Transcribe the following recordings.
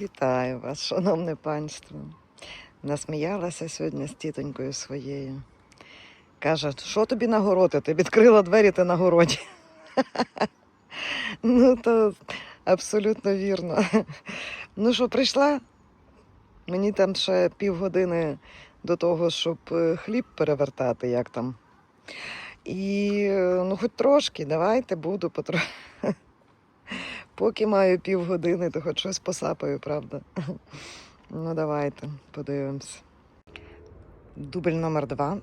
Вітаю вас, шановне панство. Насміялася сьогодні з тітонькою своєю. Каже, що тобі на городи? Ти відкрила двері, ти на городі. Ну, то абсолютно вірно. Ну що, прийшла? Мені там ще півгодини до того, щоб е, хліб перевертати, як там. І е, ну, хоч трошки, давайте буду потро... Поки маю півгодини, то хоч щось посапаю, правда. Ну, давайте, подивимось. Дубль номер два.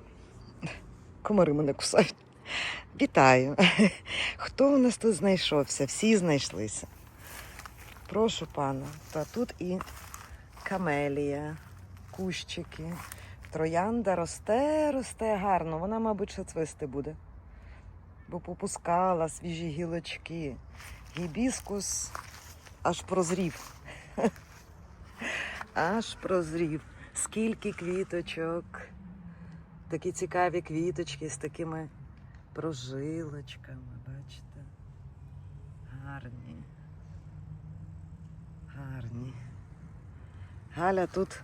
Комари мене кусають. Вітаю. Хто у нас тут знайшовся? Всі знайшлися. Прошу пана. Та тут і камелія, кущики. Троянда росте, росте гарно. Вона, мабуть, ще цвисти буде. Бо попускала свіжі гілочки. Гібіскус аж прозрів. Аж прозрів. Скільки квіточок. Такі цікаві квіточки з такими прожилочками, бачите? Гарні. Гарні. Галя тут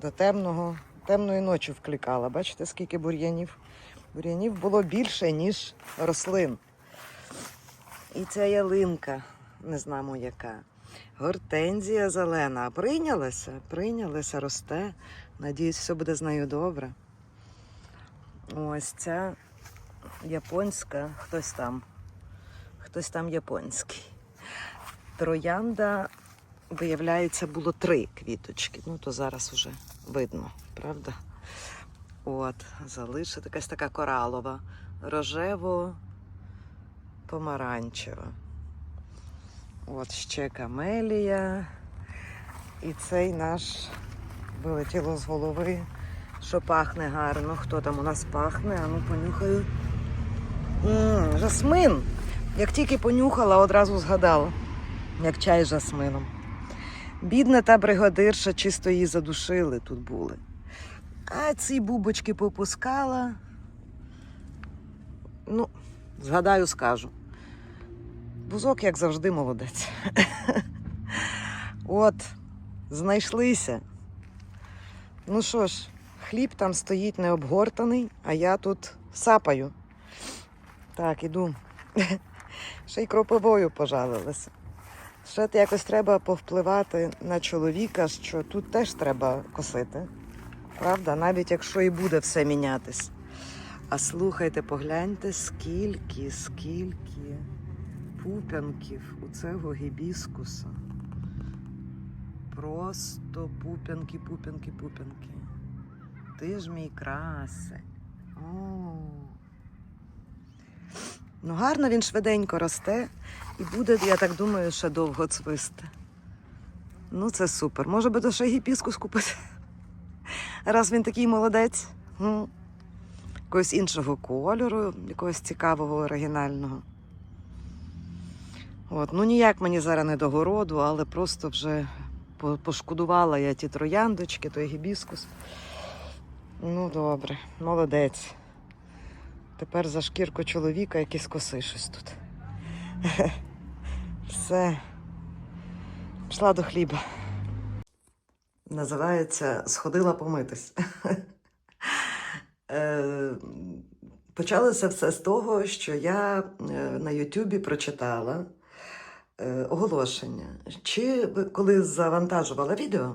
до темного, темної ночі вкликала. Бачите, скільки бур'янів? Бур'янів було більше, ніж рослин. І ця ялинка, не знаємо яка. Гортензія зелена. Прийнялася, прийнялася, росте. Надіюсь, все буде з нею добре. Ось ця японська, хтось там. Хтось там японський. Троянда, виявляється, було три квіточки. Ну, то зараз вже видно, правда? От, залишить якась така коралова, рожево помаранчева. От ще камелія. І цей наш вилетіло з голови, що пахне гарно. Хто там у нас пахне? А ну понюхаю. м жасмин. Як тільки понюхала, одразу згадала, як чай з жасмином. Бідна та бригадирша, чисто її задушили тут були. А ці бубочки попускала. Ну, згадаю, скажу. Бузок, як завжди, молодець. От, знайшлися. Ну що ж, хліб там стоїть необгортаний, а я тут сапаю. Так, іду. Ще й кроповою пожалилася. Ще якось треба повпливати на чоловіка, що тут теж треба косити. Правда? Навіть якщо і буде все мінятись. А слухайте, погляньте, скільки, скільки пуп'янків у цього гібіскуса. Просто пуп'янки, пуп'янки, пуп'янки. Ти ж мій красень. О. Ну, гарно він швиденько росте і буде, я так думаю, ще довго цвисти. Ну, це супер. Може би то ще гібіскус купити. Раз він такий молодець. Якогось іншого кольору, якогось цікавого, оригінального. От, ну ніяк мені зараз не до городу, але просто вже пошкодувала я ті трояндочки, той гібіскус. Ну, добре, молодець. Тепер за шкірку чоловіка якийсь коси щось тут. Все. Пішла до хліба. Називається Сходила помитись. Е, Почалося все з того, що я е, на Ютубі прочитала оголошення. Чи коли завантажувала відео,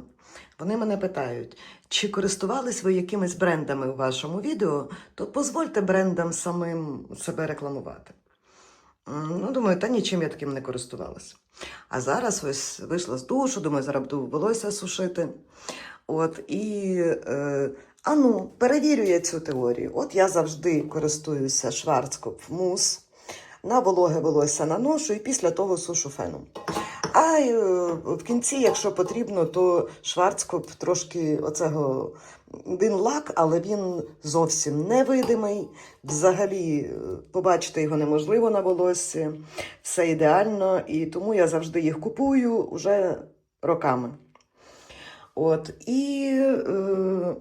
вони мене питають, чи користувались ви якимись брендами у вашому відео, то дозвольте брендам самим себе рекламувати. Ну, думаю, та нічим я таким не користувалася. А зараз ось вийшла з душу, думаю, зараз буду волосся сушити. От, і е, а ну, перевірю я цю теорію. От я завжди користуюся Шварцкоп мус, на вологе волосся наношу і після того сушу феном. А е, в кінці, якщо потрібно, то Шварцкоп трошки оцього. Він лак, але він зовсім невидимий. Взагалі е, побачити його неможливо на волоссі. Все ідеально, і тому я завжди їх купую уже роками. От, і е,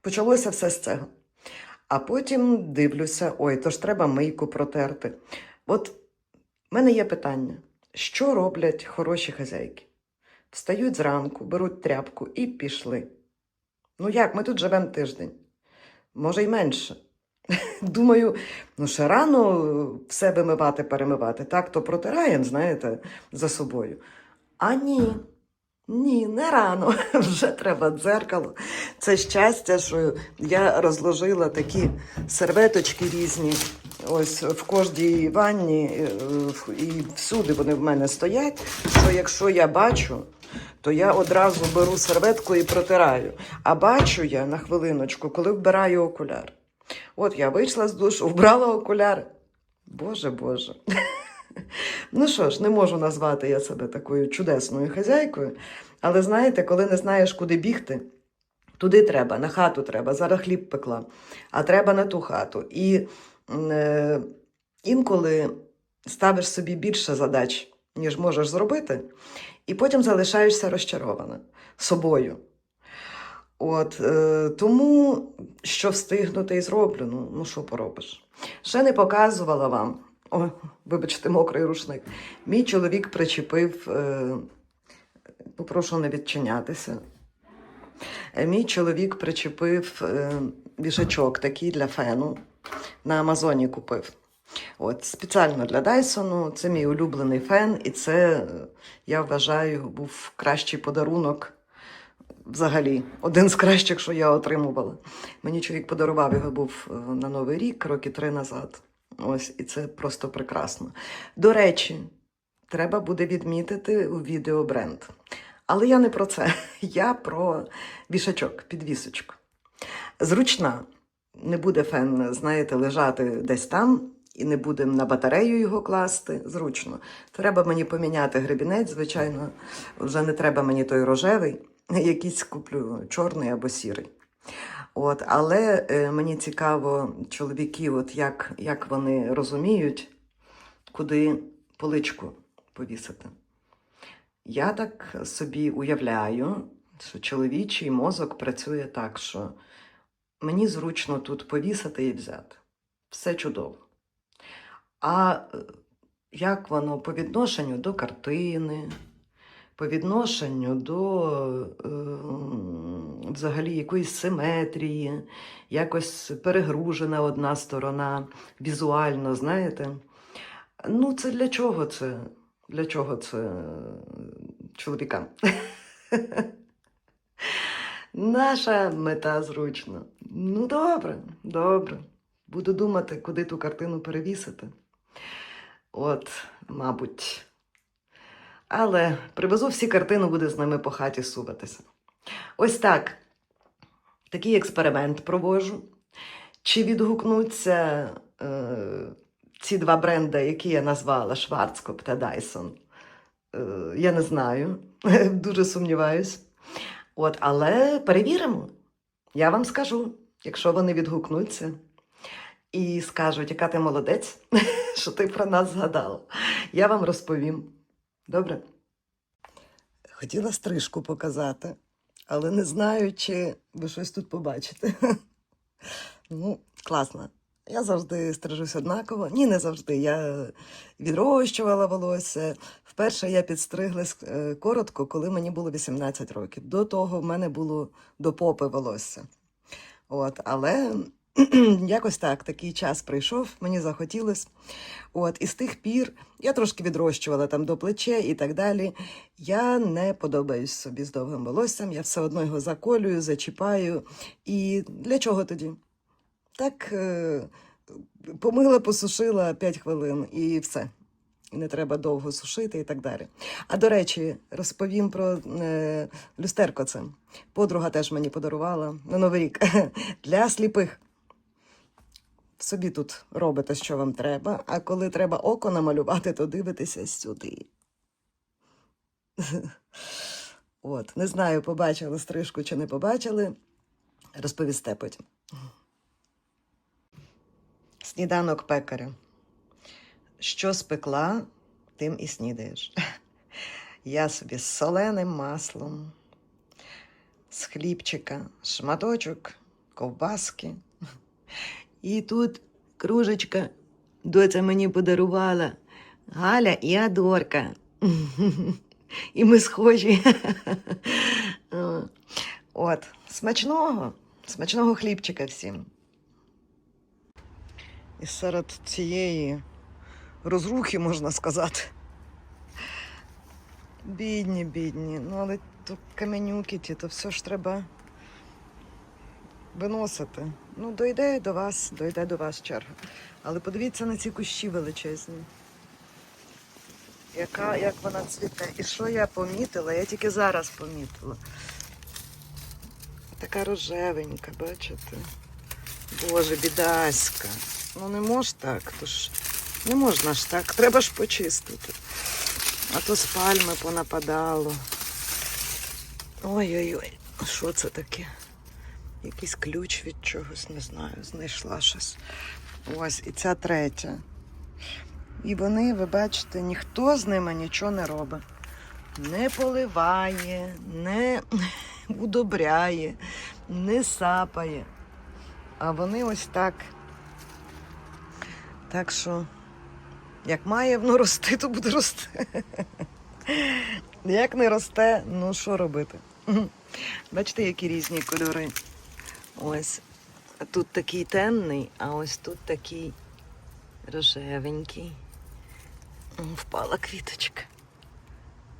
почалося все з цього. А потім дивлюся: ой, то ж треба мийку протерти. От в мене є питання: що роблять хороші хазяйки? Встають зранку, беруть тряпку і пішли. Ну як, ми тут живемо тиждень, може й менше. Думаю, ну ще рано все вимивати, перемивати. Так, то протираємо, знаєте, за собою. А ні, ні, не рано. Вже треба дзеркало. Це щастя, що я розложила такі серветочки різні. Ось в кожній ванні е, і всюди вони в мене стоять. Що якщо я бачу, то я одразу беру серветку і протираю. А бачу я на хвилиночку, коли вбираю окуляр. От я вийшла з душу, вбрала окуляр. Боже Боже. Ну що ж, не можу назвати я себе такою чудесною хазяйкою, але знаєте, коли не знаєш, куди бігти, туди треба, на хату треба. Зараз хліб пекла, а треба на ту хату. І е, інколи ставиш собі більше задач, ніж можеш зробити, і потім залишаєшся розчарована собою. От, е, тому що встигнути і зроблю, ну, ну що поробиш. Ще не показувала вам. О, вибачте, мокрий рушник. Мій чоловік причепив, е, попрошу не відчинятися. Е, Мій чоловік причепив е, вішачок такий для фену. На Амазоні купив. От, спеціально для Дайсону. Це мій улюблений фен, і це, я вважаю, був кращий подарунок. Взагалі, один з кращих, що я отримувала. Мені чоловік подарував його був на Новий рік, роки три назад. Ось, і це просто прекрасно. До речі, треба буде відмітити у відео бренд. Але я не про це. Я про вішачок, підвісочку. Зручна. Не буде фен, знаєте, лежати десь там, і не будемо на батарею його класти. Зручно. Треба мені поміняти гребінець, звичайно, вже не треба мені той рожевий, якийсь куплю чорний або сірий. От, але е, мені цікаво, чоловіки, от як, як вони розуміють, куди поличку повісити. Я так собі уявляю, що чоловічий мозок працює так, що мені зручно тут повісити і взяти. Все чудово. А е, як воно по відношенню до картини, по відношенню до е, взагалі якоїсь симетрії, якось перегружена одна сторона візуально, знаєте? Ну, це для чого це? Для чого це е, чоловікам? Наша мета зручна. Ну, добре, добре. Буду думати, куди ту картину перевісити. От, мабуть. Але привезу всі картину, буде з ними по хаті суватися. Ось так. Такий експеримент проводжу. Чи відгукнуться е, ці два бренди, які я назвала Шварцкоп та Дайсон? Е, я не знаю. Дуже сумніваюсь. От, але перевіримо. Я вам скажу, якщо вони відгукнуться і скажуть, яка ти молодець, що ти про нас згадала. Я вам розповім. Добре? Хотіла стрижку показати, але не знаю, чи ви щось тут побачите. Ну, класно. Я завжди стрижусь однаково. Ні, не завжди. Я відрощувала волосся. Вперше я підстриглась е, коротко, коли мені було 18 років. До того в мене було до попи волосся. От, але якось так, такий час прийшов, мені захотілось. От, і з тих пір я трошки відрощувала там до плече і так далі. Я не подобаюсь собі з довгим волоссям, я все одно його заколюю, зачіпаю. І для чого тоді? Так, е, помила, посушила 5 хвилин і все. І не треба довго сушити і так далі. А до речі, розповім про е, люстерко це. Подруга теж мені подарувала на Новий рік для сліпих. Собі тут робите, що вам треба, а коли треба око намалювати, то дивитеся сюди. От, не знаю, побачили стрижку чи не побачили. Розповісте потім. Сніданок пекаря. Що спекла, тим і снідаєш. Я собі з соленим маслом, з хлібчика, шматочок, ковбаски. І тут кружечка доця мені подарувала Галя і Адорка. і ми схожі. От, смачного, смачного хлібчика всім. І серед цієї розрухи, можна сказати. Бідні, бідні. Ну, але то каменюки ті, то все ж треба виносити. Ну, дойде до вас, дойде до вас черга. Але подивіться на ці кущі величезні. Яка, як вона цвіте. І що я помітила? Я тільки зараз помітила. Така рожевенька, бачите? Боже, бідаська. Ну не мож так, то ж не можна ж так, треба ж почистити. А то з пальми понападало. Ой-ой-ой, що це таке? Якийсь ключ від чогось, не знаю, знайшла щось. Ось, і ця третя. І вони, ви бачите, ніхто з ними нічого не робить. Не поливає, не удобряє, не сапає. А вони ось так. Так що, як має воно рости, то буде рости. Як не росте, ну що робити? Бачите, які різні кольори. Ось тут такий темний, а ось тут такий рожевенький. Впала квіточка.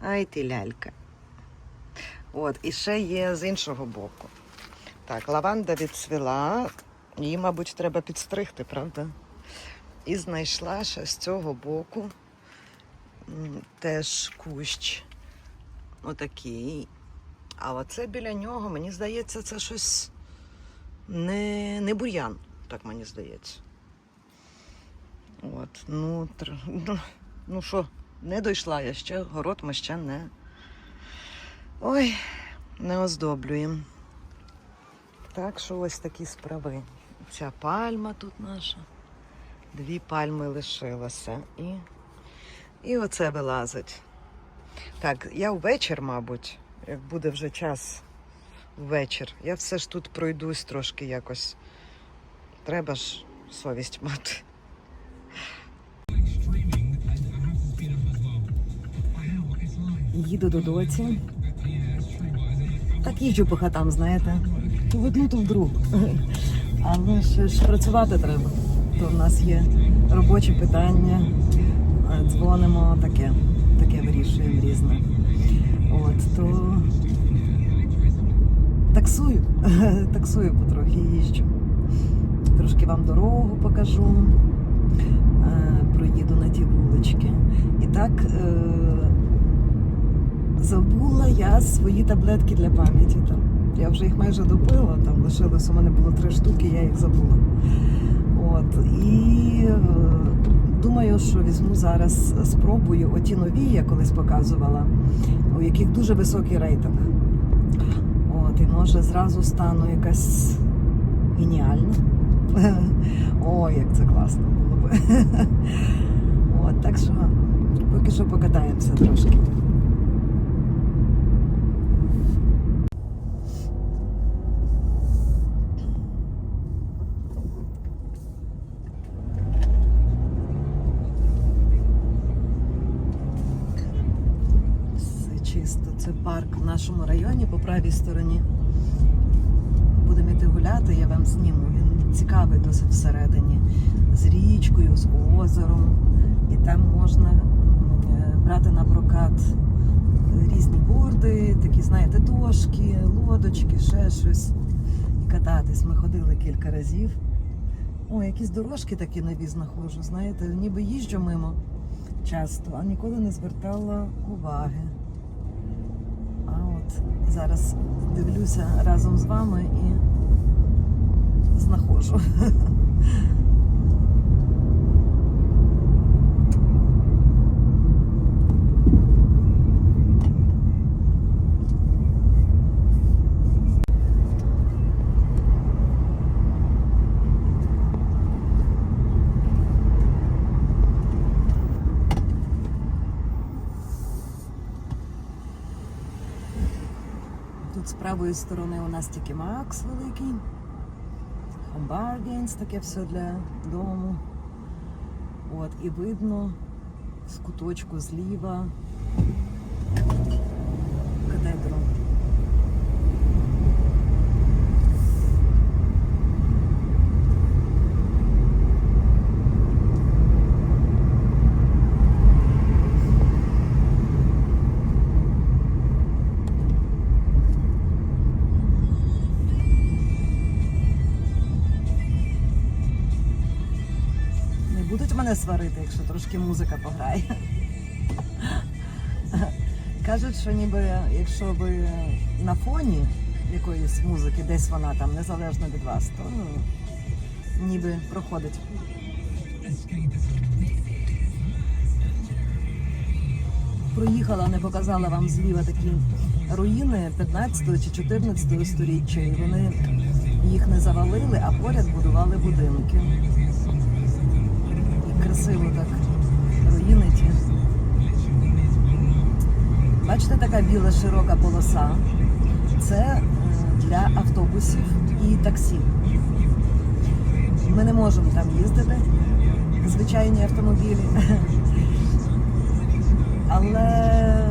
Ай ти лялька. От, і ще є з іншого боку. Так, лаванда відцвіла, її, мабуть, треба підстригти, правда? І знайшла ще з цього боку теж кущ. Отакий. А оце біля нього, мені здається, це щось не, не бур'ян, так мені здається. От, ну, тр... ну, що, не дійшла я ще, город ми ще не. Ой, не оздоблюємо. Так що ось такі справи. Ця пальма тут наша. Дві пальми лишилося. І, і оце вилазить. Так, я ввечір, мабуть, як буде вже час ввечір, я все ж тут пройдусь трошки якось. Треба ж совість мати. Їду до доці. Так їжджу по хатам, знаєте. То в одну, то в другу. Але ще ж працювати треба. То в нас є робочі питання, дзвонимо, таке, таке вирішуємо різне. От, то таксую, таксую потрохи їжджу. Трошки вам дорогу покажу, е, проїду на ті вулички. І так е, забула я свої таблетки для пам'яті. Там. Я вже їх майже допила, там лишилось, у мене було три штуки, я їх забула. От, і е, думаю, що візьму зараз, спробую оті нові, я колись показувала, у яких дуже високий рейтинг. І може зразу стану якась геніальна. О, як це класно було б. От, так що поки що покатаємося трошки. Нашому районі по правій стороні. Будемо йти гуляти, я вам зніму. Він цікавий досить всередині. З річкою, з озером. І там можна е, брати на прокат різні борди, такі, знаєте, дошки, лодочки, ще щось. І кататись. Ми ходили кілька разів. О, якісь дорожки такі нові знаходжу, знаєте, ніби їжджу мимо часто, а ніколи не звертала уваги. Зараз дивлюся разом з вами і знаходжу. Тут з правої сторони у нас тільки Макс великий. Bargains, таке все для дому. От, і видно з куточку зліва мене сварити, якщо трошки музика пограє. Кажуть, що ніби якщо ви на фоні якоїсь музики, десь вона там незалежно від вас, то ну, ніби проходить. Проїхала, не показала вам зліва такі руїни 15 чи 14 сторіччя, і вони їх не завалили, а поряд будували будинки. Красиво так руїни ті. Бачите, така біла широка полоса. Це е, для автобусів і таксі. Ми не можемо там їздити, звичайні автомобілі. Але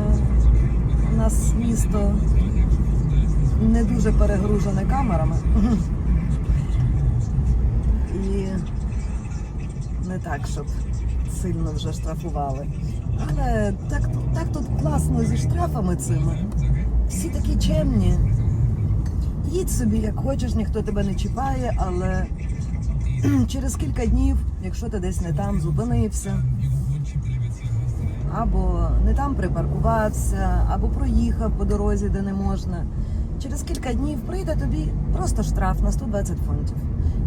у нас місто не дуже перегружене камерами. І не так, щоб сильно вже штрафували. Але так, так тут класно зі штрафами цими. Всі такі чемні. Їдь собі, як хочеш, ніхто тебе не чіпає, але через кілька днів, якщо ти десь не там зупинився, або не там припаркувався, або проїхав по дорозі, де не можна. Через кілька днів прийде тобі просто штраф на 120 фунтів.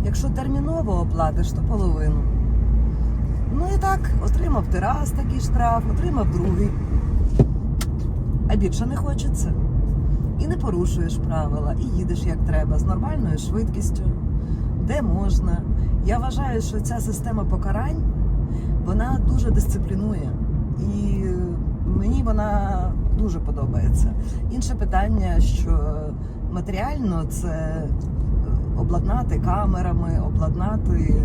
Якщо терміново оплатиш, то половину. Ну і так, отримав раз такий штраф, отримав другий. А більше не хочеться. І не порушуєш правила, і їдеш як треба, з нормальною швидкістю, де можна. Я вважаю, що ця система покарань вона дуже дисциплінує. І мені вона дуже подобається. Інше питання, що матеріально це е, обладнати камерами, обладнати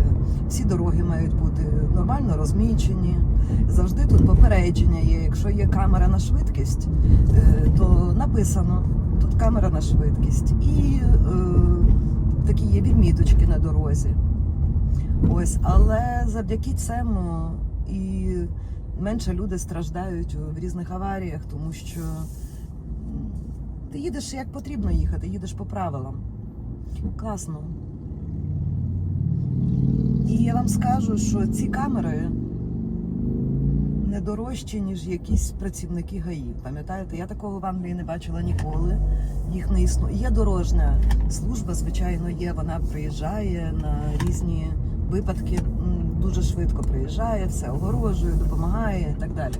всі дороги мають бути нормально розмічені. Завжди тут попередження є. Якщо є камера на швидкість, е, то написано тут камера на швидкість. І е, такі є відміточки на дорозі. Ось, але завдяки цьому і менше люди страждають в різних аваріях, тому що ти їдеш як потрібно їхати, їдеш по правилам. Класно. І я вам скажу, що ці камери не дорожчі, ніж якісь працівники ГАІ. Пам'ятаєте, я такого в Англії не бачила ніколи. Їх не існує. Є дорожня служба, звичайно, є. Вона приїжджає на різні випадки, дуже швидко приїжджає, все огорожує, допомагає і так далі.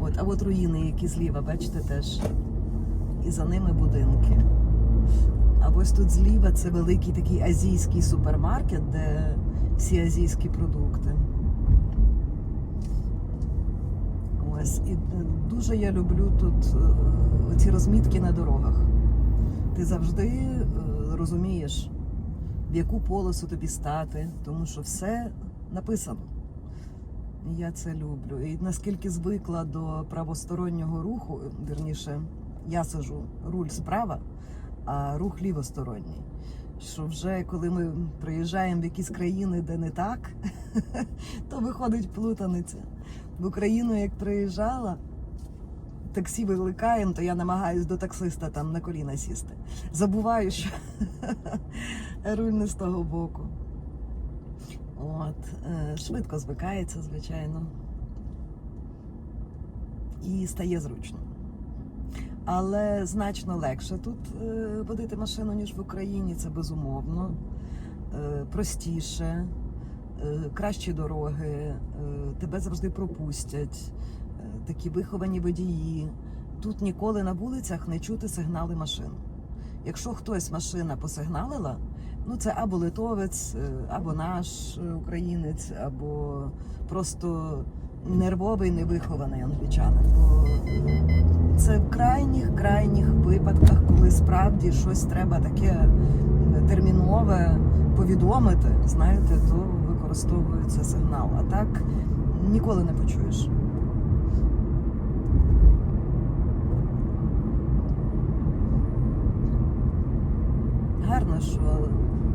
От, а от руїни, які зліва, бачите, теж. І за ними будинки. А ось тут зліва це великий такий азійський супермаркет, де всі азійські продукти. Ось і е, дуже я люблю тут е, ці розмітки на дорогах. Ти завжди е, розумієш, в яку полосу тобі стати, тому що все написано. І Я це люблю. І наскільки звикла до правостороннього руху, вірніше, я сажу руль справа, а рух лівосторонній. Що вже коли ми приїжджаємо в якісь країни, де не так, то виходить плутаниця. В Україну, як приїжджала, таксі викликаємо, то я намагаюсь до таксиста там на коліна сісти. Забуваю, що руль не з того боку. От, е, швидко звикається, звичайно. І стає зручно. Але значно легше тут е, водити машину, ніж в Україні, це безумовно. Е, простіше, е, кращі дороги, тебе завжди пропустять, такі виховані водії. Тут ніколи на вулицях не чути сигнали машин. Якщо хтось машина посигналила, ну це або литовець, або наш українець, або просто нервовий, невихований англічанин. Бо це в крайніх крайніх випадках, коли справді щось треба таке термінове повідомити, знаєте, то використовується сигнал. А так ніколи не почуєш. Гарно, що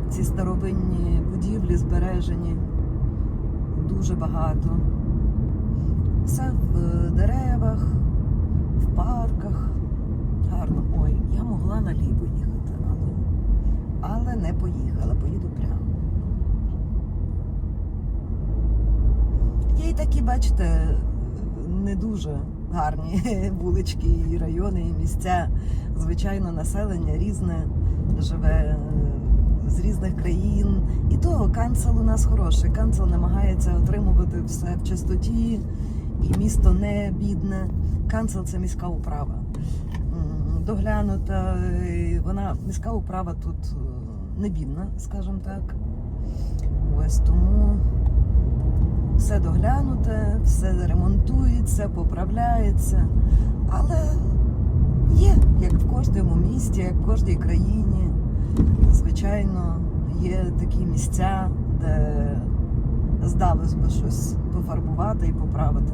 ці старовинні будівлі збережені дуже багато. Все в е, деревах, в парках. Гарно. Ой, я могла наліво їхати, але, але не поїхала, поїду прямо. і такі, бачите, не дуже гарні вулички, і райони, і місця. Звичайно, населення різне живе е, з різних країн. І то канцел у нас хороший. Канцел намагається отримувати все в чистоті, і місто не бідне. Канцел це міська управа. Доглянута, вона міська управа тут е, не бідна, скажімо так. Ось тому все доглянуте, все ремонтується, поправляється. Але є, як в кожному місті, як в кожній країні. Звичайно, є такі місця, де здалось би щось пофарбувати і поправити.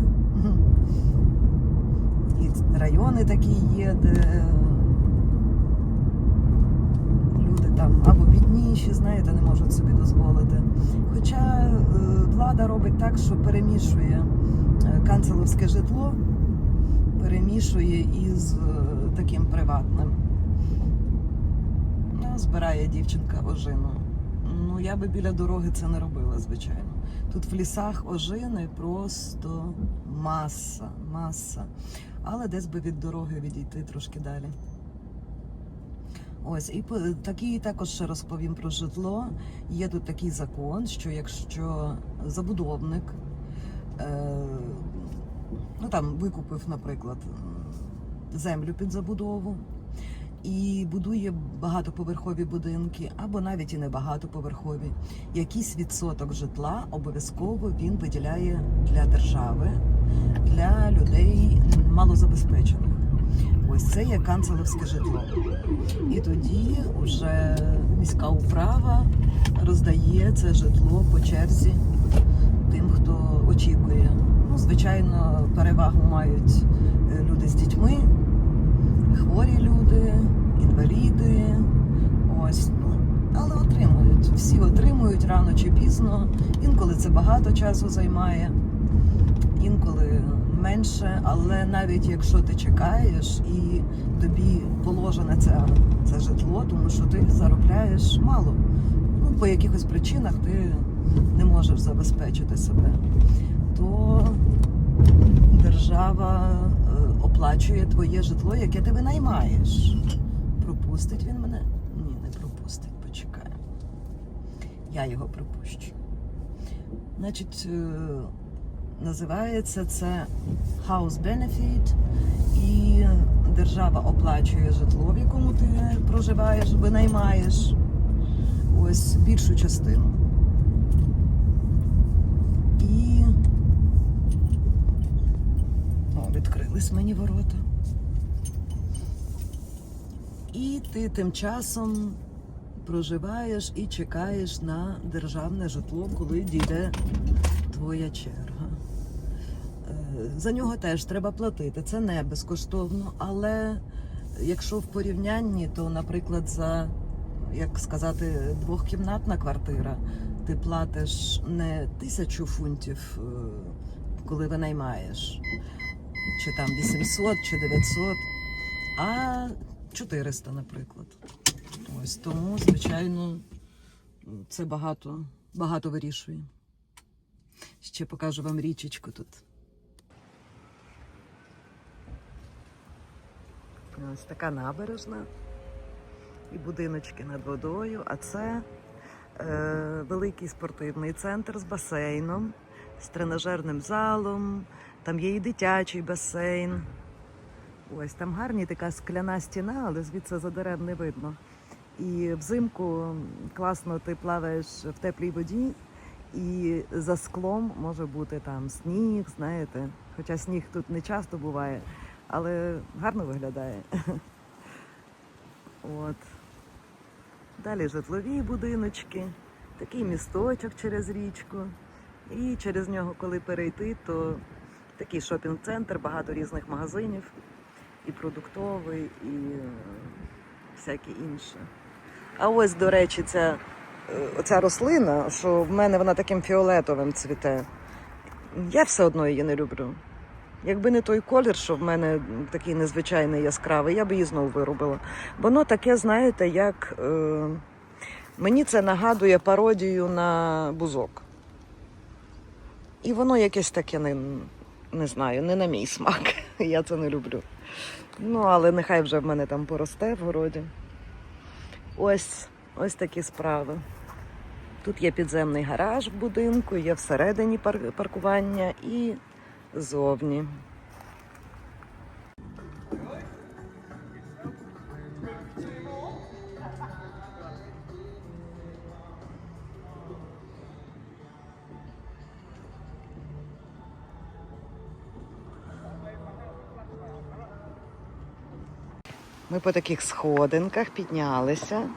І райони такі є, де люди там або бідніші, знаєте, не можуть собі дозволити. Хоча е, влада робить так, що перемішує е, канцеловське житло, перемішує із е, таким приватним. Ну, збирає дівчинка ожину. Ну, я би біля дороги це не робила, звичайно. Тут в лісах ожини просто маса, маса. Але десь би від дороги відійти трошки далі. Ось, і такий також ще розповім про житло. Є тут такий закон, що якщо забудовник е, ну там викупив, наприклад, землю під забудову і будує багатоповерхові будинки, або навіть і не багатоповерхові, якийсь відсоток житла обов'язково він виділяє для держави, для людей малозабезпечених. Ось це є канцеловське житло. І тоді вже міська управа роздає це житло по черзі тим, хто очікує. Ну, звичайно, перевагу мають е, люди з дітьми, хворі люди, інваліди. Ось, ну, але отримують. Всі отримують рано чи пізно. Інколи це багато часу займає, інколи менше. Але навіть якщо ти чекаєш і тобі положене це, це житло, тому що ти заробляєш мало. Ну, по якихось причинах ти не можеш забезпечити себе, то держава оплачує твоє житло, яке ти винаймаєш. Пропустить він мене? Ні, не пропустить, почекає. Я його пропущу. Значить, е, називається це House Benefit, і держава оплачує житло, в якому ти проживаєш, винаймаєш. Ось більшу частину. І О, відкрились мені ворота. І ти тим часом проживаєш і чекаєш на державне житло, коли дійде твоя черга. Е, За нього теж треба платити. Це не безкоштовно, але якщо в порівнянні, то, наприклад, за як сказати, двохкімнатна квартира, ти платиш не тисячу фунтів, е, коли винаймаєш, чи там 800, чи 900, а 400, наприклад. Ось тому, звичайно, це багато, багато вирішує. Ще покажу вам річечку тут. Ось така набережна і будиночки над водою. А це е, великий спортивний центр з басейном, з тренажерним залом. Там є і дитячий басейн. Ось там гарні така скляна стіна, але звідси за дерев не видно. І взимку класно ти плаваєш в теплій воді, і за склом може бути там сніг, знаєте. Хоча сніг тут не часто буває, але гарно виглядає. От. Далі житлові будиночки, такий місточок через річку. І через нього, коли перейти, то такий шопінг-центр, багато різних магазинів, і продуктовий, і е, всяке інше. А ось, до речі, ця, е, оця рослина, що в мене вона таким фіолетовим цвіте. Я все одно її не люблю. Якби не той колір, що в мене такий незвичайний яскравий, я б її знову виробила. Воно таке, знаєте, як е, мені це нагадує пародію на бузок. І воно якесь таке не, не знаю, не на мій смак. Я це не люблю. Ну, але нехай вже в мене там поросте в городі. Ось, ось такі справи. Тут є підземний гараж в будинку, є всередині паркування і зовні. Ми по таких сходинках піднялися.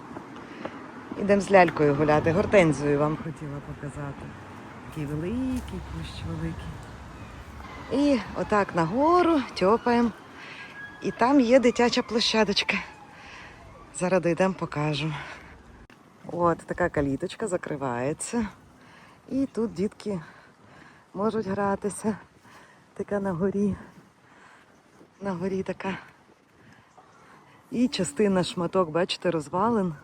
Ідемо з лялькою гуляти. Гортензію вам хотіла показати. Такий великий кущ великий. І отак нагору тьопаємо. І там є дитяча площадочка. Зараз дійдемо, покажу. От така каліточка закривається. І тут дітки можуть гратися. Така на горі. На горі така. І частина шматок, бачите, розвалин.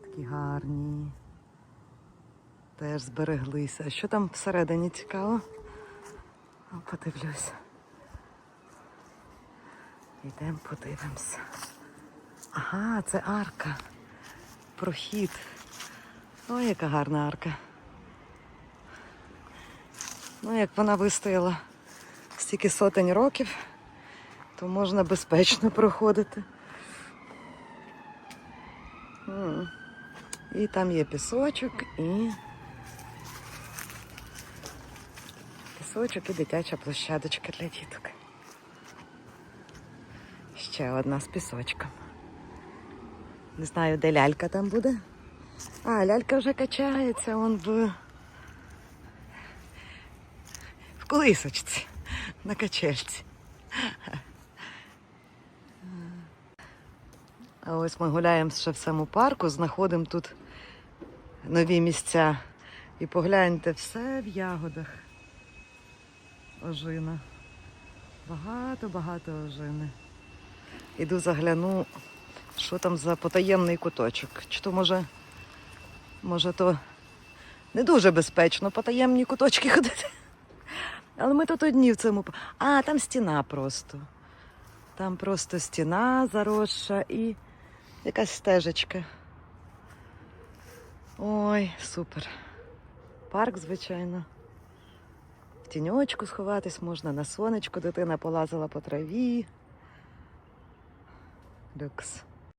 Такі гарні. Теж збереглися. А що там всередині цікаво? О, Подивлюся. Йдемо подивимося. Ага, це арка. Прохід. Ой, яка гарна арка. Ну, як вона вистояла стільки сотень років, то можна безпечно проходити. І там є пісочок і. Пісочок і дитяча площадочка для діток. Ще одна з пісочком. Не знаю, де лялька там буде. А, лялька вже качається, он в. В колисочці, на качельці. Ось ми гуляємо ще в цьому парку, знаходимо тут нові місця. І погляньте, все в ягодах. Ожина. Багато-багато ожини. Іду загляну, що там за потаємний куточок. Чи то може, може, то не дуже безпечно потаємні куточки ходити. Але ми тут одні в цьому. А, там стіна просто. Там просто стіна заросша і якась стежечка. Ой, супер. Парк, звичайно. В тіньочку сховатись можна, на сонечку дитина полазила по траві. Люкс.